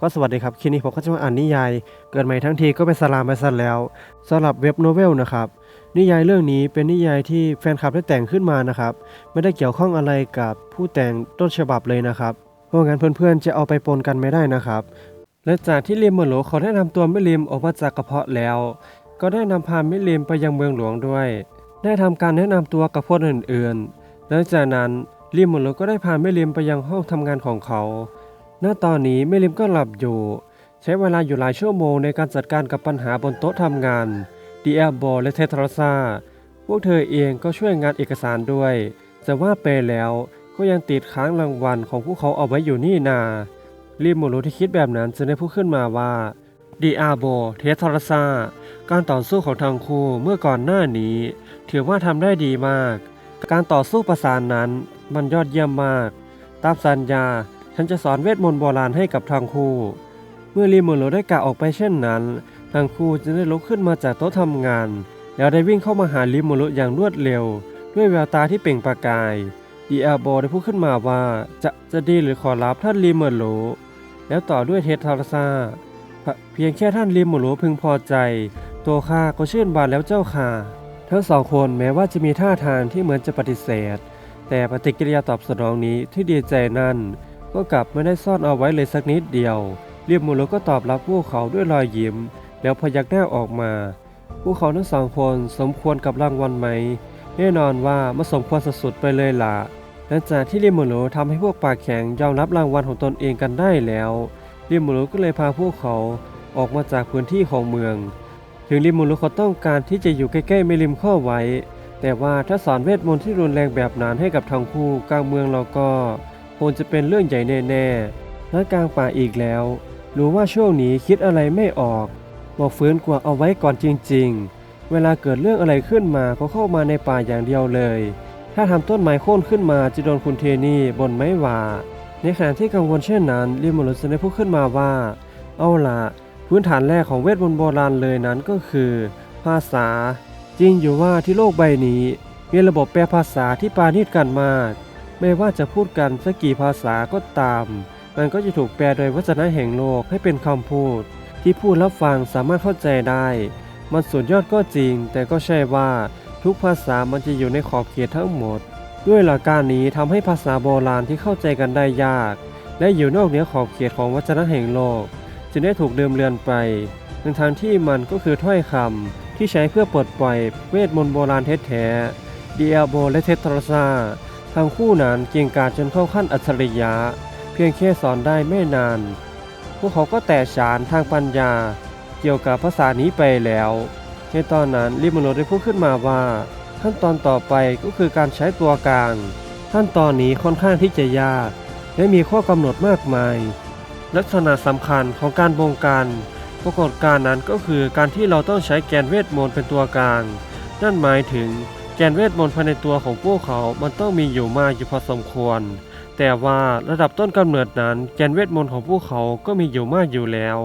ก็สวัสดีครับคลิปนี้ผมก็จะมาอ่านนิยาย เกิดใหม่ทั้งทีก็เป็นสลามไปซะแล้วสำหรับเว็บโนเวลนะครับนิยายเรื่องนี้เป็นนิยายที่แฟนคลับได้แต่งขึ้นมานะครับไม่ได้เกี่ยวข้องอะไรกับผู้แต่งต้นฉบับเลยนะครับเพราะงั้นเพื่อนๆจะเอาไปปนกันไม่ได้นะครับ และจากที่ลิมเมอร์โลเขาได้นำตัวมิลิมออกมาจากกระเพาะแล้ว ก็ได้นำพามิลิมไปยังเมืองหลวงด้วย ได้ทำการแนะนำตัวกับคนอื่นๆหลังจากนั้นลิมเมอร์โลก็ได้พามิลิมไปยังห้องทำงานของเขา ณตอนนี้มิลิมก็หลับอยู่ ใช้เวลาอยู่หลายชั่วโมงในการจัดการกับปัญหาบนโต๊ะทำงานดีแอลโบและเททราซาพวกเธอเองก็ช่วยงานเอกสารด้วย แต่ว่าไปแล้วก็ยังติดค้างรางวัลของพวกเขาเอาไว้อยู่นี่นารีบหมรู้ที่คิดแบบนั้นจึงได้พูดขึ้นมาว่าดีอาโบเทสทรซาการต่อสู้ของทั้งคู่เมื่อก่อนหน้านี้ ถือว่าทำได้ดีมาก การต่อสู้ประสานนั้นมันยอดเยี่ยมมาก ตามสัญญา ฉันจะสอนเวทมนต์โบราณให้กับทั้งครู เมื่อรีโมโลได้กล่าวออกไปเช่นนั้นทั้งครูจึงได้ลุกขึ้นมาจากโต๊ะทำงาน แล้วได้วิ่งเข้ามาหาลิโมโลอย่างรวดเร็ว ด้วยแววตาที่เปล่งประกายดีอาโบได้พูดขึ้นมาว่าจะจะดีหรือขอรับท่านลิโมโลแล้วต่อด้วยเทสทาร์ซาเพียงแค่ท่านลิโมโลพึงพอใจ ตัวข้าก็ชื่นบานแล้วเจ้าค่ะทั้งสองคนแม้ว่าจะมีท่าทางที่เหมือนจะปฏิเสธ แต่ปฏิกิริยาตอบสนองนี้ที่ดีใจนั่น ก็กลับไม่ได้ซ่อนเอาไว้เลยสักนิดเดียว เรียบมูลก็ตอบรับพวกเขาด้วยรอยยิ้ม แล้วพยักหน้าออกมา พวกเขาทั้งสองคนสมควรกับรางวัลไหม แน่นอนว่ามาสมควรสุดๆไปเลยล่ะหลังจากที่เรียมูโลทำให้พวกปากแข็งยอมรับรางวัลของตนเองกันได้แล้ว เรียมูโลก็เลยพาพวกเขาออกมาจากพื้นที่ของเมือง ถึงริมูโลเขาต้องการที่จะอยู่ใกล้ๆเมลิมข้อไว้ แต่ว่าถ้าสอนเวทมนต์ที่รุนแรงแบบนั้นให้กับทั้งคู่กลางเมืองเราก็ งจะเป็นเรื่องใหญ่แน่ๆและกลางป่าอีกแล้ว รู้ว่าช่วงนี้คิดอะไรไม่ออก บอกฟื้นกว่าเอาไว้ก่อนจริง ๆ เวลาเกิดเรื่องอะไรขึ้นมาก็เข้ามาในป่าอย่างเดียวเลย ถ้าทำต้นไม้โค่นขึ้นมาจะโดนคุณเทนี่บนไม่ว่า ในขณะที่กังวลเช่นนั้นริมรุสได้พูดขึ้นมาว่า เอาล่ะพื้นฐานแรกของเวทมนต์โบราณเลยนั้นก็คือ ภาษา จริงอยู่ว่าที่โลกใบนี้มีระบบแปลภาษาที่ปาณีตกันมาก ไม่ว่าจะพูดกันสักกี่ภาษาก็ตาม มันก็จะถูกแปลโดยวัจนะแห่งโลกให้เป็นคำพูด ที่ผู้รับฟังสามารถเข้าใจได้ มันสุดยอดก็จริง แต่ก็ใช่ว่าทุกภาษามันจะอยู่ในขอบเขตทั้งหมด ด้วยหลักการนี้ทำให้ภาษาโบราณที่เข้าใจกันได้ยาก และอยู่นอกเหนือขอบเขตของวัจนะแห่งโลกจึงได้ถูกเดิมเลือนไปในทางที่มันก็คือถ้อยคำที่ใช้เพื่อปลดปล่อยเวทมนต์โบราณแท้ๆดีเอลโบและเทตราซา ทั้งคู่นั้นเก่งกาจจนเข้าขั้นอัจฉริยะ เพียงแค่สอนได้ไม่นาน พวกเขาก็แตกฉานทางปัญญา เกี่ยวกับภาษานี้ไปแล้ว ในตอนนั้นลิมโนได้พูดขึ้นมาว่า ขั้นตอนต่อไปก็คือการใช้ตัวกลาง ขั้นตอนนี้ค่อนข้างที่จะยาก และมีข้อกำหนดมากมาย ลักษณะสำคัญของการบงการปรากฏการนั้นก็คือการที่เราต้องใช้แกนเวทมนต์เป็นตัวกลาง นั่นหมายถึง แกนเวทมนต์ภายในตัวของพวกเขา มันต้องมีอยู่มากอยู่พอสมควร แต่ว่าระดับต้นกำเนิดนั้น แกนเวทมนต์ของพวกเขาก็มีอยู่มากอยู่แล้ว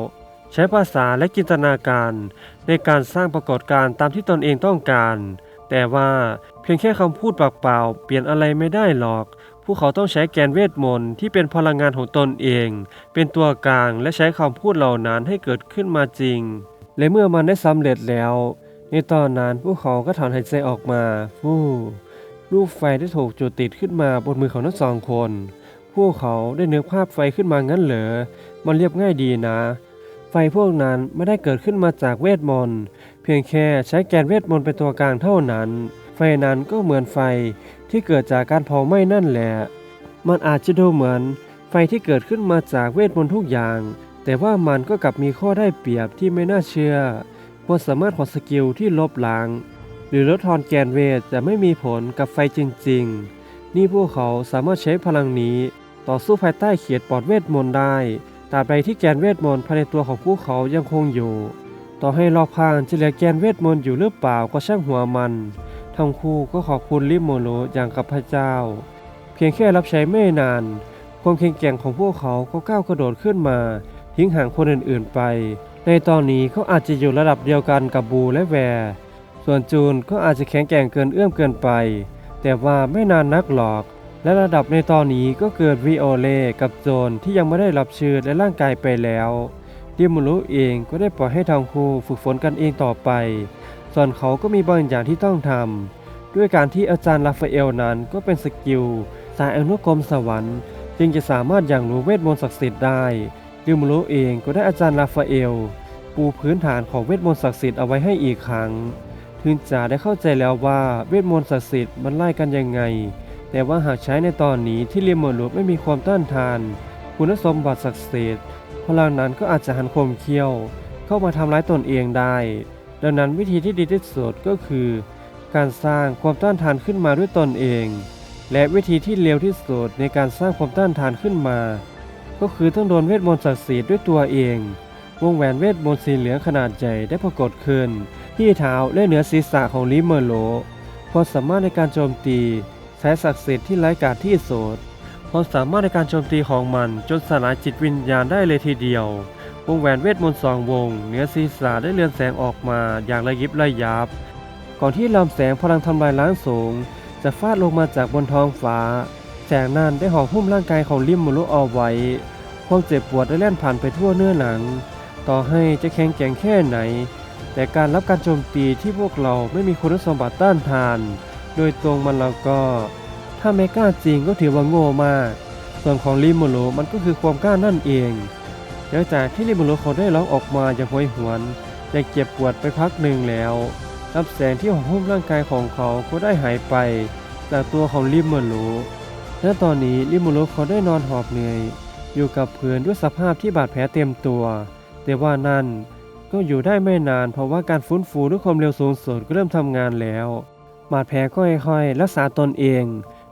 ใช้ภาษาและจินตนาการ ในการสร้างปรากฏการณ์ตามที่ตนเองต้องการ แต่ว่าเพียงแค่คำพูดปากเปล่า เปลี่ยนอะไรไม่ได้หรอก พวกเขาต้องใช้แกนเวทมนต์ที่เป็นพลังงานของตนเอง เป็นตัวกลางและใช้คำพูดเหล่านั้นให้เกิดขึ้นมาจริง และเมื่อมันได้สำเร็จแล้ว ในตอนนั้นพวกเขาก็ถอนหายใจออกมาฟู่ลูกไฟได้ถูกจุดติดขึ้นมาบนมือของทั้งสองคน พวกเขาได้เนึกภาพไฟขึ้นมางั้นเหรอ มันเรียบง่ายดีนะ ไฟพวกนั้นไม่ได้เกิดขึ้นมาจากเวทมนต์ เพียงแค่ใช้แกนเวทมนต์เป็นตัวกลางเท่านั้น ไฟนั้นก็เหมือนไฟที่เกิดจากการเผาไหม้นั่นแหละ มันอาจจะดูเหมือนไฟที่เกิดขึ้นมาจากเวทมนต์ทุกอย่าง แต่ว่ามันก็กลับมีข้อได้เปรียบที่ไม่น่าเชื่อ ควรสามารถของสกิลที่ลบล้าง หรือลดทอนแกนเวทจะไม่มีผลกับไฟจริง ๆ นี่พวกเขาสามารถใช้พลังนี้ ต่อสู้ภายใต้เขียดปลอดเวทมนต์ได้ตราบใดที่แกนเวทมนต์ภายในตัวของพวกเขายังคงอยู่ ต่อให้รอบข้างจะเหลือแกนเวทมนต์อยู่หรือเปล่าก็ช่างหัวมัน ทั้งคู่ก็ขอบคุณลิโมโลอย่างกับพระเจ้า เพียงแค่รับใช้ไม่นาน ความแข็งแกร่งของพวกเขาก็ก้าวกระโดดขึ้นมา ทิ้งห่างคนอื่นๆไป ในตอนนี้เขาอาจจะอยู่ระดับเดียวกันกับบูและแวร์ส่วนจูนก็อาจจะแข็งแกร่งเกินเอื้อมเกินไป แต่ว่าไม่นานนักหรอก และระดับในตอนนี้ก็เกิดวิโอเลกับโจนที่ยังไม่ได้รับเชื้อและร่างกายไปแล้วดิมูรุเองก็ได้ปล่อยให้ทางคูฝึกฝนกันเองต่อไป ส่วนเขาก็มีบางอย่างที่ต้องทำด้วยการที่อาจารย์ราฟาเอลนั้นก็เป็นสกิลสายอนุกรมสวรรค์ จึงจะสามารถอย่างรู้เวทมนต์ศักดิ์สิทธิ์ได้ ดิมูรุเองก็ได้อาจารย์ราฟาเอล ปูพื้นฐานของเวทมนต์ศักดิ์สิทธิ์เอาไว้ให้อีกครั้งถึงจะได้เข้าใจแล้วว่าเวทมนต์ศักดิ์สิทธิ์มันไล่กันยังไง แต่ว่าหากใช้ในตอนนี้ที่เรียมเมอร์ลูไม่มีความต้านทาน คุณสมบัติศักดิ์สิทธิ์พลังนั้นก็อาจจะหันคมเขี้ยว เข้ามาทำร้ายตนเองได้ ดังนั้นวิธีที่ดีที่สุดก็คือ การสร้างความต้านทานขึ้นมาด้วยตนเอง และวิธีที่เร็วที่สุดในการสร้างความต้านทานขึ้นมา ก็คือต้องโดนเวทมนต์ศักดิ์สิทธิ์ด้วยตัวเอง วงแหวนเวทมนต์สีเหลืองขนาดใหญ่ได้ปรากฏขึ้น ที่เท้าและเหนือศีรษะของลิเมอร์โลความสามารถในการโจมตีใช้ศักดิ์สิทธิ์ที่ไร้กาจที่สุดความสามารถในการโจมตีของมันจนสลายจิตวิญญาณได้เลยทีเดียว วงแหวนเวทมนต์สองวงเหนือศีรษะได้เลือนแสงออกมาอย่างระยิบระยับ ก่อนที่ลำแสงพลังทำลายล้างสูง จะฟาดลงมาจากบนท้องฟ้า แสงนั้นได้ห่อหุ้มร่างกายของลิมมุรุเอาไว้ ความเจ็บปวดได้แล่นผ่านไปทั่วเนื้อหนัง ต่อให้จะแข็งแกร่งแค่ไหน แต่การรับการโจมตีที่พวกเราไม่มีคุณสมบัติต้านทาน โดยตรงมันแล้วก็ ถ้าไม่กล้าจริงก็ถือว่าโง่มาก ส่วนของลิมูโรมันก็คือความกล้านั่นเองหลังจากที่ลิมูโรเขาได้ร้องออกมาอย่างหวยหวนอย่างเจ็บปวดไปพักหนึ่งแล้วรับแสงที่ห่อหุ้มร่างกายของเขาก็ได้หายไปจากตัวของลิมูโร และตอนนี้ลิมูโรเขาได้นอนหอบเหนื่อย อยู่กับพื้นด้วยสภาพที่บาดแผลเต็มตัว แต่ว่านั่นก็อยู่ได้ไม่นานเพราะว่าการฟื้นฟูด้วยความเร็วสูงสุดก็เริ่มทำงานแล้ว บาดแผลก็ค่อยๆรักษาตนเอง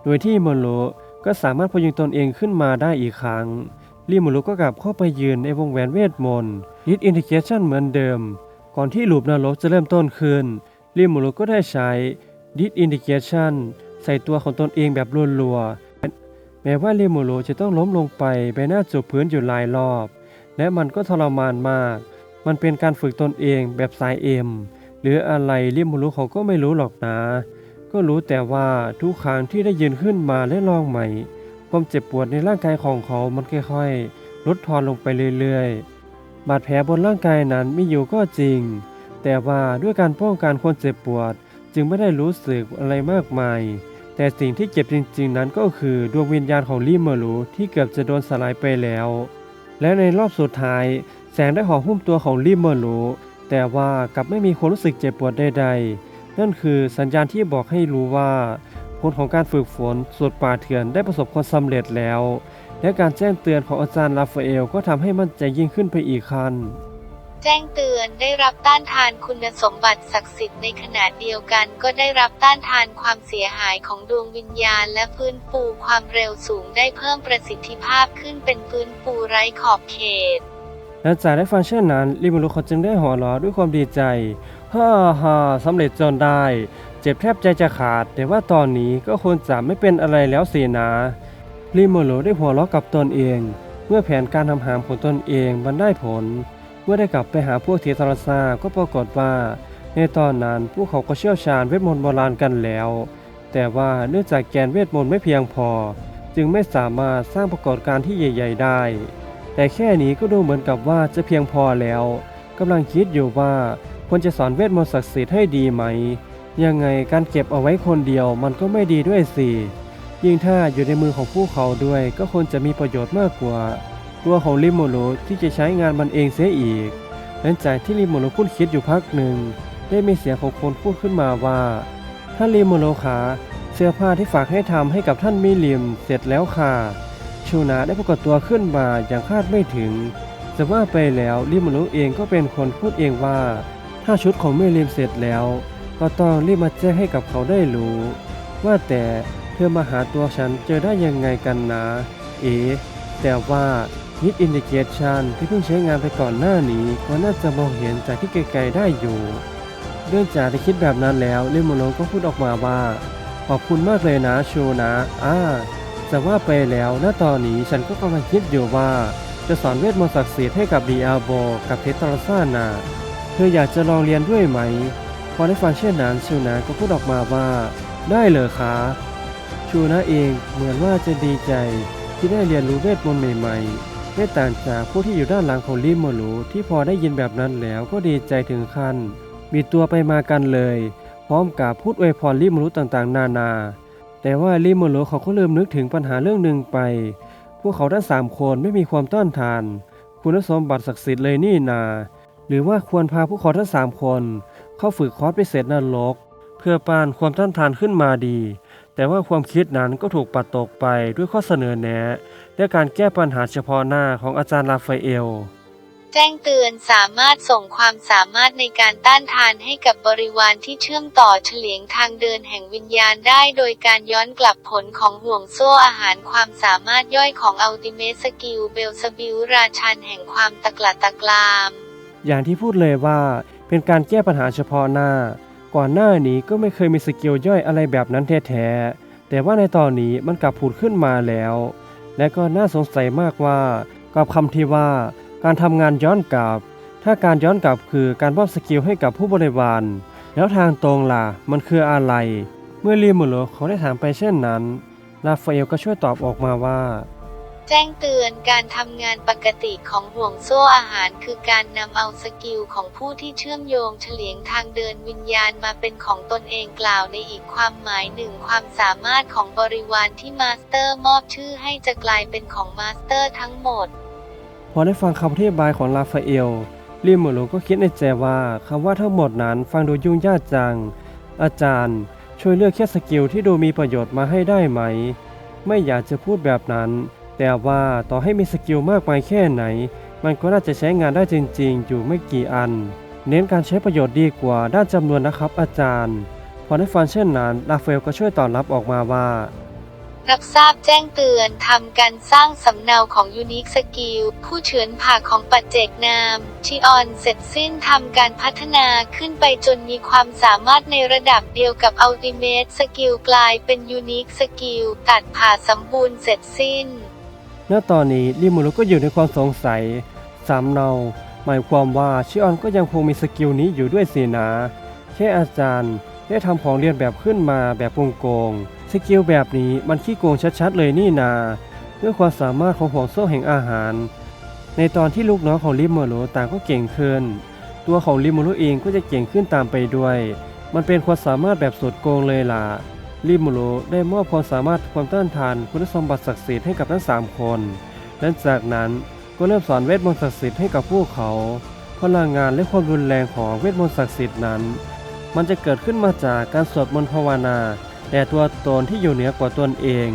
โดยที่โมโลก็สามารถพยุงตนเองขึ้นมาได้อีกครั้งลีโมโลก็กลับเข้าไปยืนในวงแหวนเวทมนต์ดิสอินดิเคชันเหมือนเดิม ก่อนที่ลูปนรกจะเริ่มต้นขึ้นลีโมโลก็ได้ใช้ดิสอินดิเคชันใส่ตัวของตนเองแบบรัวๆ ม้ว่าลีโมโลจะต้องล้มลงไปใบหน้าจูบพื้นอยู่หลายรอบ และมันก็ทรมานมาก มันเป็นการฝึกตนเองแบบสายเอ็ม หรืออะไรลิมูรุเขาก็ไม่รู้หรอกนะ ก็รู้แต่ว่าทุกครั้งที่ได้ยืนขึ้นมาและลองใหม่ ความเจ็บปวดในร่างกายของเขามันค่อยๆ ลดทอนลงไปเรื่อยๆ บาดแผลบนร่างกายนั้นมีอยู่ก็จริง แต่ว่าด้วยการป้องกันความเจ็บปวดจึงไม่ได้รู้สึกอะไรมากมาย แต่สิ่งที่เจ็บจริงๆนั้นก็คือดวงวิญญาณของลิเมอรูที่เกือบจะโดนสลายไปแล้ว และในรอบสุดท้าย แสงได้ห่อหุ้มตัวของลิเมอรูแต่ว่ากลับไม่มีความรู้สึกเจ็บปวดใดๆ นั่นคือสัญญาณที่บอกให้รู้ว่าผลของการฝึกฝนสุดป่าเถื่อนได้ประสบความสำเร็จแล้ว และการแจ้งเตือนของอาจารย์ราฟาเอลก็ทำให้มั่นใจยิ่งขึ้นไปอีกขั้น จ้งเตือนได้รับต้านทานคุณสมบัติศักดิ์สิทธิ์ในขณะเดียวกันก็ได้รับต้านทานความเสียหายของดวงวิญญาณและฟื้นฟูความเร็วสูงได้เพิ่มประสิทธิภาพขึ้นเป็นฟื้นฟูไร้ขอบเขต หลังจากได้ฟังเช่นนั้นลิมูรุเขาจึงได้หัวเราะด้วยความดีใจ ฮ่าฮ่าสำเร็จจนได้ เจ็บแทบใจจะขาด แต่ว่าตอนนี้ก็ควรจะไม่เป็นอะไรแล้วสินะลิมูรุได้หัวเราะกับตนเอง เมื่อแผนการทำหามของตนเองมันได้ผล เมื่อได้กลับไปหาพวกเททรซาก็ปรากฏว่า ในตอนนั้นพวกเขาก็เชี่ยวชาญเวทมนต์โบราณกันแล้ว แต่ว่าเนื่องจากแกนเวทมนต์ไม่เพียงพอ จึงไม่สามารถสร้างปรากฏการณ์ที่ใหญ่ ๆ ได้ แต่แค่นี้ก็ดูเหมือนกับว่าจะเพียงพอแล้วกำลังคิดอยู่ว่าควรจะสอนเวทมนต์ศักดิ์สิทธิ์ให้ดีไหม ยังไงการเก็บเอาไว้คนเดียวมันก็ไม่ดีด้วยสิยิ่งถ้าอยู่ในมือของผู้เขาด้วยก็ควรจะมีประโยชน์มากกว่า ตัวของลิโมโรที่จะใช้งานมันเองเสียอีก หลังจากที่ลิโมโรคุ้นคิดอยู่พักหนึ่ง ได้มีเสียงของคนพูดขึ้นมาว่า ท่านลิโมโรขาเสื้อผ้าที่ฝากให้ทำให้กับท่านมิลิมเสร็จแล้วค่ะ ชูนาได้ปรากฏตัวขึ้นมาอย่างคาดไม่ถึงจะว่าไปแล้วลิมูรุเองก็เป็นคนพูดเองว่า ถ้าชุดของเมลิมเสร็จแล้ว ก็ต้องรีบมาแจ้งให้กับเขาได้รู้ ว่าแต่เธอมาหาตัวฉันเจอได้ยังไงกันนะ เอ๋แต่ว่า ยิดอินดิเคชันที่เพิ่งใช้งานไปก่อนหน้านี้ก็น่าจะมองเห็นจากที่ไกลๆได้อยู่เนื่องจากได้คิดแบบนั้นแล้วเลิมูรุก็พูดออกมาว่า ขอบคุณมากเลยนะชูนะอ่าจะว่าไปแล้วณตอนนี้ฉันก็กำลังคิดอยู่ว่า จะสอนเวทมนต์ศักดิ์สิทธิ์ให้กับดีอาโบกับเพตราซ่านาเธออยากจะลองเรียนด้วยไหม พอได้ฟังเช่นนั้นชิวนาก็พูดออกมาว่า ได้เลยคะชูนะเองเหมือนว่าจะดีใจที่ได้เรียนรู้เวทมนต์ใหม่ ๆ ไม่ต่างจากผู้ที่อยู่ด้านหลังของลิโมโลที่พอได้ยินแบบนั้นแล้วก็ดีใจถึงขั้นมีตัวไปมากันเลย พร้อมกับพูดอวยพรลิโมโลต่างๆ นานา แต่ว่าลิโมโลเขาก็ลืมนึกถึงปัญหาเรื่องหนึ่งไป พวกเขาทั้งสามคนไม่มีความต้านทาน คุณสมบัติศักดิ์สิทธิ์เลยนี่นา หรือว่าควรพาพวกเขาทั้งสามคน เข้าฝึกคอร์สพิเศษนรก เพื่อปานความต้านทานขึ้นมาดี แต่ว่าความคิดนั้นก็ถูกปัดตกไปด้วยข้อเสนอแนะและการแก้ปัญหาเฉพาะหน้าของอาจารย์ราฟาเอล แจ้งเตือนสามารถส่งความสามารถในการต้านทานให้กับบริวารที่เชื่อมต่อเฉลียงทางเดินแห่งวิญญาณได้โดยการย้อนกลับผลของห่วงโซ่อาหารความสามารถย่อยของอัลติเมสกิลเบลสบิวราชันแห่งความตะกละตะกราม อย่างที่พูดเลยว่าเป็นการแก้ปัญหาเฉพาะหน้า ก่อนหน้านี้ก็ไม่เคยมีสกิลย่อยอะไรแบบนั้นแท้ๆ แต่ว่าในตอนนี้มันกลับผุดขึ้นมาแล้ว และก็น่าสงสัยมากว่ากับคำที่ว่า การทำงานย้อนกลับ ถ้าการย้อนกลับคือการมอบสกิลให้กับผู้บริวารแล้วทางตรงล่ะมันคืออะไร เมื่อลีมูโลเขาได้ถามไปเช่นนั้นราฟาเอลก็ช่วยตอบออกมาว่า แจ้งเตือนการทำงานปกติของห่วงโซ่อาหารคือการนำเอาสกิลของผู้ที่เชื่อมโยงเฉลียงทางเดินวิญญาณมาเป็นของตนเองกล่าวในอีกความหมายหนึ่งความสามารถของบริวารที่มาสเตอร์มอบชื่อให้จะกลายเป็นของมาสเตอร์ทั้งหมด พอได้ฟังคำอธิบายของราฟาเอลลิมูโลก็คิดในใจว่าคำว่าทั้งหมดนั้นฟังดูยุ่งยากจัง อาจารย์ ช่วยเลือกแค่สกิลที่ดูมีประโยชน์มาให้ได้ไหม ไม่อยากจะพูดแบบนั้น แต่ว่าต่อให้มีสกิลมากมายแค่ไหน มันก็น่าจะใช้งานได้จริงๆ อยู่ไม่กี่อัน เน้นการใช้ประโยชน์ดีกว่าด้านจำนวนนะครับอาจารย์ พอได้ฟังเช่นนั้นราเอลก็ช่วยตอบรับออกมาว่า รับทราบแจ้งเตือนทำการสร้างสำเนาของยูนิคสกิลผู้เฉือนผ่าของปัจเจกนามชิออนเสร็จสิ้นทำการพัฒนาขึ้นไปจนมีความสามารถในระดับเดียวกับอัลติเม e สกิลกลายเป็นยูนิคสกิลตัดผ่าสมบูรณ์เสร็จสิ้น ณตอนนี้ลิมูรุก็อยู่ในความสงสัยสามเนา หมายความว่าชิออนก็ยังคงมีสกิลนี้อยู่ด้วยสินะแค่อาจารย์ได้ทำของเรียนแบบขึ้นมาแบบโกงๆสกิลแบบนี้มันขี้โกงชัดๆเลยนี่นาด้วยความสามารถของห่วงโซ่แห่งอาหาร ในตอนที่ลูกน้องของลิมูรุต่างก็เก่งขึ้น ตัวของลิมูรุเองก็จะเก่งขึ้นตามไปด้วย มันเป็นความสามารถแบบสุดโกงเลยล่ะ ลิมูโรได้มอบความสามารถความต้านทานคุณสมบัติศักดิ์สิทธิ์ให้กับทั้งสามคนและจากนั้นก็เริ่มสอนเวทมนต์ศักดิ์สิทธิ์ให้กับพวกเขา พลังงานและความรุนแรงของเวทมนต์ศักดิ์สิทธิ์นั้น มันจะเกิดขึ้นมาจากการสวดมนต์ภาวนา แต่ตัวตนที่อยู่เหนือกว่าตนเอง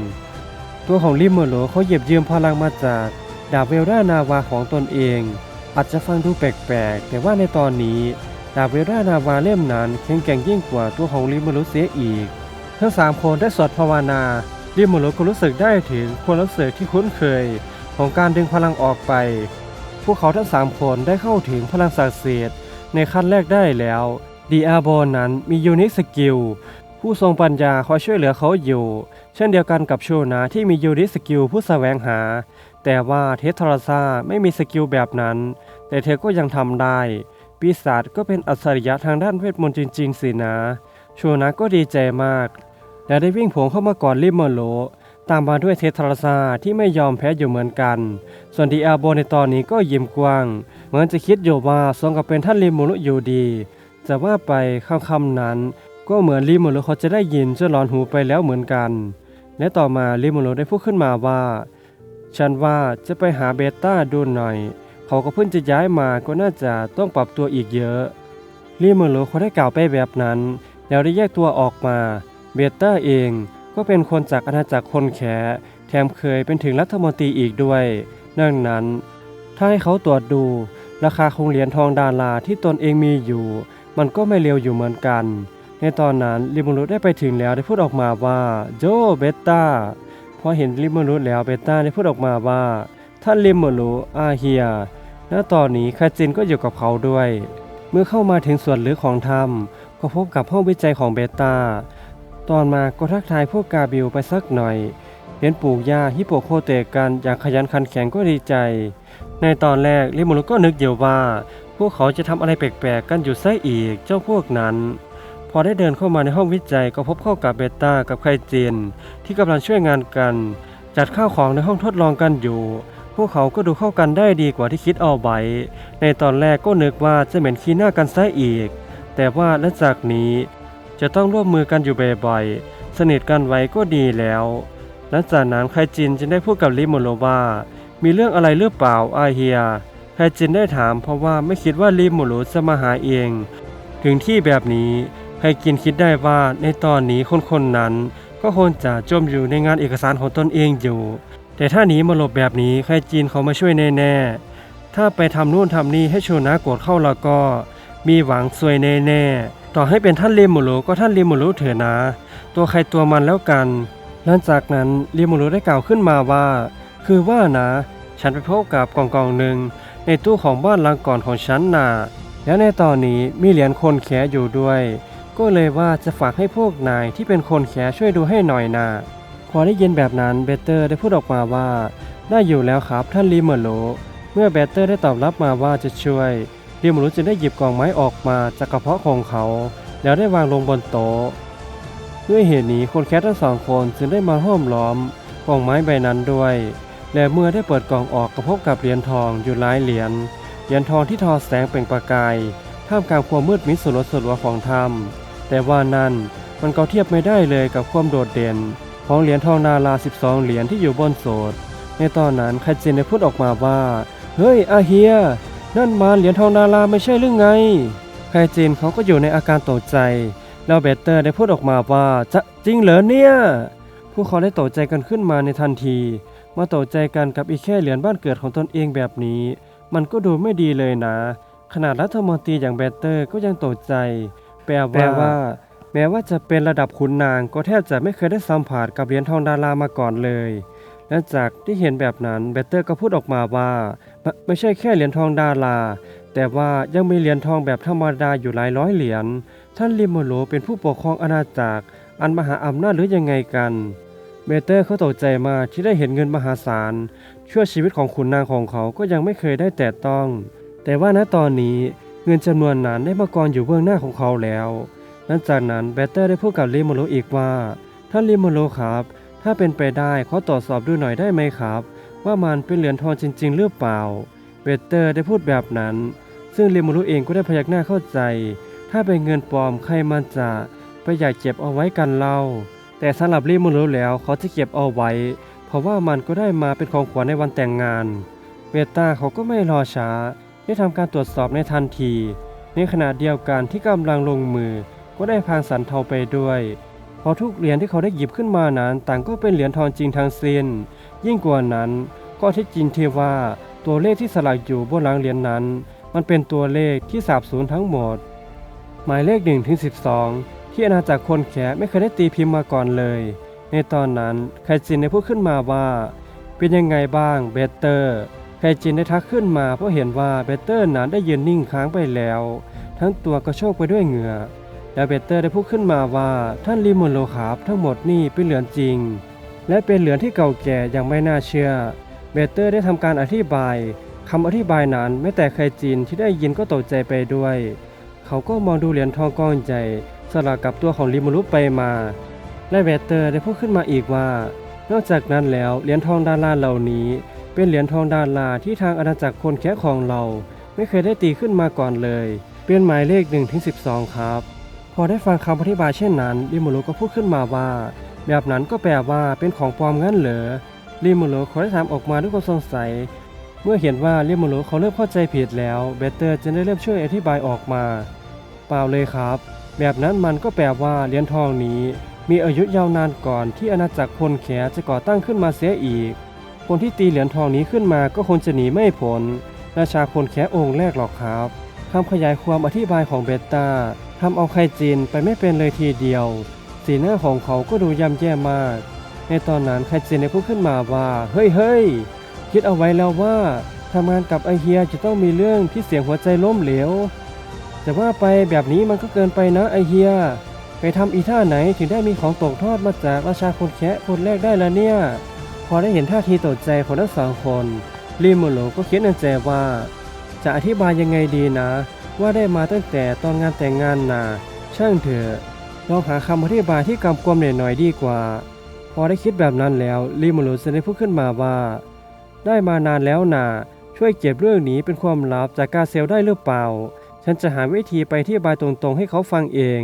ตัวของลิมโรเขาเหยิบยืมพลังมาจากดาบเวลดานาวาของตนเอง อาจจะฟังดูแปลกๆ แต่ว่าในตอนนี้ดาบเวลดานาวาเล่มนั้นแข็งแกร่งยิ่งกว่าตัวของลิมโรเสียอีก ทั้งสามคนได้สวดภาวนาริมูโรก็รู้สึกได้ถึงความรู้สึกที่คุ้นเคย ของการดึงพลังออกไป พวกเขาทั้งสามคนได้เข้าถึงพลังศักดิ์สิทธิ์ในขั้นแรกได้แล้วดีอาโบนั้นมียูนิคสกิลผู้ทรงปัญญาคอยช่วยเหลือเขาอยู่ เช่นเดียวกันกับโชนาที่มียูนิคสกิลผู้แสวงหา แต่ว่าเทสทรซาไม่มีสกิลแบบนั้น แต่เธอก็ยังทำได้ ปีศาจก็เป็นอัจฉริยะทางด้านเวทมนต์จริง ๆ สินะ โชนาก็ดีใจมาก และได้วิ่งผงเข้ามาก่อนริมเมโล ตามมาด้วยเททราซาที่ไม่ยอมแพ้อยู่เหมือนกัน ส่วนดีอาโบในตอนนี้ก็ยิ้มกว้าง เหมือนจะคิดอยู่ว่าสงกับเป็นท่านริมโมโลอยู่ดีจะว่าไปคำคำนั้น ก็เหมือนริมโมโลเขาจะได้ยินจนหลอนหูไปแล้วเหมือนกัน และต่อมาริมโมโลได้พูดขึ้นมาว่า ฉันว่าจะไปหาเบต้าดูหน่อย เขาก็เพิ่งจะย้ายมาก็น่าจะต้องปรับตัวอีกเยอะริมโมโลเขาได้กล่าวไปแบบนั้น แล้วได้แยกตัวออกมา เบต้าเองก็เป็นคนจากอาณาจักรคนแขแถมเคยเป็นถึงรัฐมนตรีอีกด้วย ดังนั้น ถ้าให้เขาตรวจดู ราคาคงเหรียญทองดาราที่ตนเองมีอยู่ มันก็ไม่เร็วอยู่เหมือนกัน ในตอนนั้นลิมูรุได้ไปถึงแล้วได้พูดออกมาว่าโจเบต้าพอเห็นลิมูรุแล้วเบต้าได้พูดออกมาว่าท่านลิมูรุอาเฮียและตอนนี้คาจินก็อยู่กับเขาด้วย เมื่อเข้ามาถึงส่วนลึกของถ้ำก็พบกับห้องวิจัยของเบต้า ตอนมาก็ทักทายพวกกาบิลไปสักหน่อย เห็นปลูกหญ้าฮิปโปโคเตกันอย่างขยันขันแข็งก็ดีใจ ในตอนแรกลิมูรุก็นึกอยู่ว่า พวกเขาจะทำอะไรแปลกๆกันอยู่ไซอีกเจ้าพวกนั้น พอได้เดินเข้ามาในห้องวิจัยก็พบเข้ากับเบต้ากับไคจินที่กำลังช่วยงานกัน จัดข้าวของในห้องทดลองกันอยู่ พวกเขาก็ดูเข้ากันได้ดีกว่าที่คิดเอาไว้ในตอนแรกก็นึกว่าจะเหม็นขี้หน้ากันซะอีก แต่ว่าหลังจากนี้ จะต้องร่วมมือกันอยู่บ่อยๆ สนิทกันไว้ก็ดีแล้ว หลังจากนั้นไคจินจึงได้พูดกับลิโมโลว่ามีเรื่องอะไรหรือเปล่าอาเฮีย ไคจินได้ถามเพราะว่าไม่คิดว่าลิโมโลจะมาหาเอง ถึงที่แบบนี้ไคจินคิดได้ว่าในตอนนี้คนคนๆนั้นก็คงจะจมอยู่ในงานเอกสารของตนเองอยู่ แต่ถ้าหนีมาหลบแบบนี้ไคจินเขามาช่วยแน่ๆ ถ้าไปทำนู่นทำนี่ให้โชนะโกรธเข้าแล้วก็ มีหวังซวยแน่ๆ ต่อให้เป็นท่านเลิโมโลก็ท่านเลิโมโลเถอะนะ ตัวใครตัวมันแล้วกัน หลังจากนั้นเลิโมโลได้กล่าวขึ้นมาว่า คือว่านะ ฉันไปพบกับกองกองหนึ่งในตู้ของบ้านหลังก่อนของฉันน่ะ แล้วในตอนนี้มีเหรียญคนแขอยู่ด้วย ก็เลยว่าจะฝากให้พวกนายที่เป็นคนแขช่วยดูให้หน่อยนะพอได้ยินแบบนั้นเบเตอร์ได้พูดออกมาว่า ได้อยู่แล้วครับท่านลิโมโล เมื่อเบเตอร์ได้ตอบรับมาว่าจะช่วย ลิโมโลจึงได้หยิบกล่องไม้ออกมาจากกระเพาะของเขา แล้วได้วางลงบนโต๊ะด้วยเหตุนี้คนแคททั้งสองคนจึงได้มาห้อมล้อมกล่องไม้ใบนั้นด้วย และเมื่อได้เปิดกล่องออกก็พบกับเหรียญทองอยู่หลายเหรียญเหรียญทองที่ทอแสงเปล่งประกายท่ามกลางความมืดมิดสุดลดสุดวของถ้ำแต่ว่านั้นมันก็เทียบไม่ได้เลยกับความโดดเด่น ของเหรียญทองนาลา 12 เหรียญที่อยู่บนโสดในตอนนั้นไคจินได้พูดออกมาว่า เฮ้ยอาเฮีย นั่นมาเหรียญทองนาลาไม่ใช่หรือไงไคจินเขาก็อยู่ในอาการตกใจ แล้วเบเตอร์ได้พูดออกมาว่าจะจริงเหรอเนี่ย พวกเขาได้ตกใจกันขึ้นมาในทันที มาตกใจกันกับอีแค่เหรียญบ้านเกิดของตนเองแบบนี้ มันก็ดูไม่ดีเลยนะ ขนาดรัฐมนตรีอย่างเบเตอร์ก็ยังตกใจ แปลว่าแม้ว่าจะเป็นระดับขุนนางก็แทบจะไม่เคยได้สัมผัสกับเหรียญทองดารามาก่อนเลย และจากที่เห็นแบบนั้นเบเตอร์ก็พูดออกมาว่า ไม่ใช่แค่เหรียญทองดารา แต่ว่ายังมีเหรียญทองแบบธรรมดาอยู่หลายร้อยเหรียญ ท่านลิโมโลเป็นผู้ปกครองอาณาจักร อันมหาอำนาจหรือยังไงกันเบเตอร์เขาตกใจมากที่ได้เห็นเงินมหาศาล ชั่วชีวิตของขุนนางของเขาก็ยังไม่เคยได้แตะต้อง แต่ว่าณตอนนี้เงินจำนวนนั้นได้มากองอยู่เบื้องหน้าของเขาแล้วหลังจากนั้นเบเตอร์ได้พูดกับลิโมโลอีกว่า ท่านลิโมโลครับ ถ้าเป็นไปได้ขอตรวจสอบดูหน่อยได้ไหมครับ ว่ามันเป็นเหรียญทองจริง ๆ หรือเปล่าเบเตอร์ได้พูดแบบนั้น ซึ่งลิโมโลเองก็ได้พยักหน้าเข้าใจ ถ้าเป็นเงินปลอมใครมันจะไปอยากเก็บเอาไว้กันเล่า แต่สำหรับลิโมโลแล้วเขาจะเก็บเอาไว้ เพราะว่ามันก็ได้มาเป็นของขวัญในวันแต่งงานเบต้าเขาก็ไม่รอช้า ได้ทำการตรวจสอบในทันที ในขณะเดียวกันที่กำลังลงมือก็ได้พางสันเทาไปด้วย เพราะทุกเหรียญที่เขาได้หยิบขึ้นมานั้นต่างก็เป็นเหรียญทองจริงทั้งสิ้นยิ่งกว่านั้น ก็ที่จริงเทว่าตัวเลขที่สลักอยู่บนหลังเหรียญนั้น มันเป็นตัวเลขที่สาบสูญทั้งหมด หมายเลข1ถึง12 ที่อาณาจักรคนแขกไม่เคยได้ตีพิมพ์มาก่อนเลย ในตอนนั้นไคจินได้พูดขึ้นมาว่า เป็นยังไงบ้างเบเตอร์ไคจินได้ทักขึ้นมาเพราะเห็นว่าเบเตอร์นั้นได้ยืนนิ่งค้างไปแล้ว ทั้งตัวก็โชกไปด้วยเหงื่อ แล้วเบเตอร์ได้พูดขึ้นมาว่าท่านลิมอนโลครับทั้งหมดนี่เป็นเหรียญจริง และเป็นเหรียญที่เก่าแก่อย่างไม่น่าเชื่อ เบเตอร์ได้ทำการอธิบายคำอธิบายนั้นแม้แต่ใครจีนที่ได้ยินก็ตกใจไปด้วย เขาก็มองดูเหรียญทองก้อนใหญ่สลับกับตัวของลิมูรุไปมา และเบเตอร์ได้พูดขึ้นมาอีกว่า นอกจากนั้นแล้วเหรียญทองดาราเหล่านี้ เป็นเหรียญทองดาราที่ทางอาณาจักรคนแค่ของเรา ไม่เคยได้ตีขึ้นมาก่อนเลย เป็นหมายเลข1ถึง12 ครับ พอได้ฟังคำอธิบายเช่นนั้นลิมูรุก็พูดขึ้นมาว่า แบบนั้นก็แปลว่าเป็นของปลอมงั้นเหรอลิมูรุขอได้ถามออกมาด้วยความสงสัย เมื่อเห็นว่าลิมูรุเขาเริ่มเข้าใจผิดแล้วเบเตอร์จึงได้เริ่มช่วยอธิบายออกมา เปล่าเลยครับ แบบนั้นมันก็แปลว่าเหรียญทองนี้ มีอายุยาวนานก่อนที่อาณาจักรพลแขจะก่อตั้งขึ้นมาเสียอีก คนที่ตีเหรียญทองนี้ขึ้นมาก็คงจะหนีไม่พ้นราชาพลแของค์แรกหรอกครับคำขยายความอธิบายของเบต้า ทำเอาใครจีนไปไม่เป็นเลยทีเดียว สีหน้าของเขาก็ดูย่ำแย่มาก ในตอนนั้นใครจีนได้พูดขึ้นมาว่า เฮ้ยเฮ้ยคิดเอาไว้แล้วว่าทำงานกับไอเฮียจะต้องมีเรื่องที่เสียงหัวใจล้มเหลวแต่ว่าไปแบบนี้มันก็เกินไปนะไอเฮีย ไปทำอีท่าไหนถึงได้มีของตกทอดมาจากราชาคนแคะคนแรกได้ละเนี่ย พอได้เห็นท่าทีตกใจของทั้งสองคนลิมโมโลก็คิดในใจว่า จะอธิบายยังไงดีนะ ว่าได้มาตั้งแต่ตอนงานแต่งงานนาช่างเถอะลองหาคำอธิบายที่กำกวมหน่อยๆดีกว่า พอได้คิดแบบนั้นแล้วลีมูลูสได้พูดขึ้นมาว่า ได้มานานแล้วนะช่วยเก็บเรื่องนี้เป็นความลับจากกาเซลได้หรือเปล่า ฉันจะหาวิธีไปที่บายตรงๆ ให้เขาฟังเอง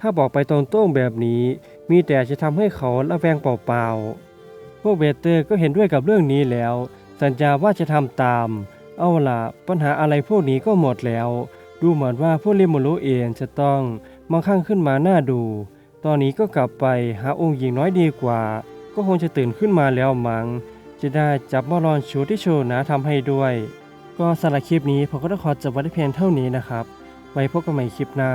ถ้าบอกไปตรงๆแบบนี้ มีแต่จะทำให้เขาละแวงเปล่าๆพวกเบเตอร์ก็เห็นด้วยกับเรื่องนี้แล้ว สัญญาว่าจะทำตาม เอาล่ะ ปัญหาอะไรพวกนี้ก็หมดแล้ว ดูเหมือนว่าพวกลิมูรุเองจะต้องมาข้างขึ้นมาหน้าดู ตอนนี้ก็กลับไปหาองค์หญิงน้อยดีกว่า ก็คงจะตื่นขึ้นมาแล้วมัง้งจะได้จับมอรอนชูที่โชว์นะทำให้ด้วย ก็สำหรับคลิปนี้ผมก็ต้องขอจบไว้เพียงเท่านี้นะครับ ไว้พบกันใหม่คลิปหน้า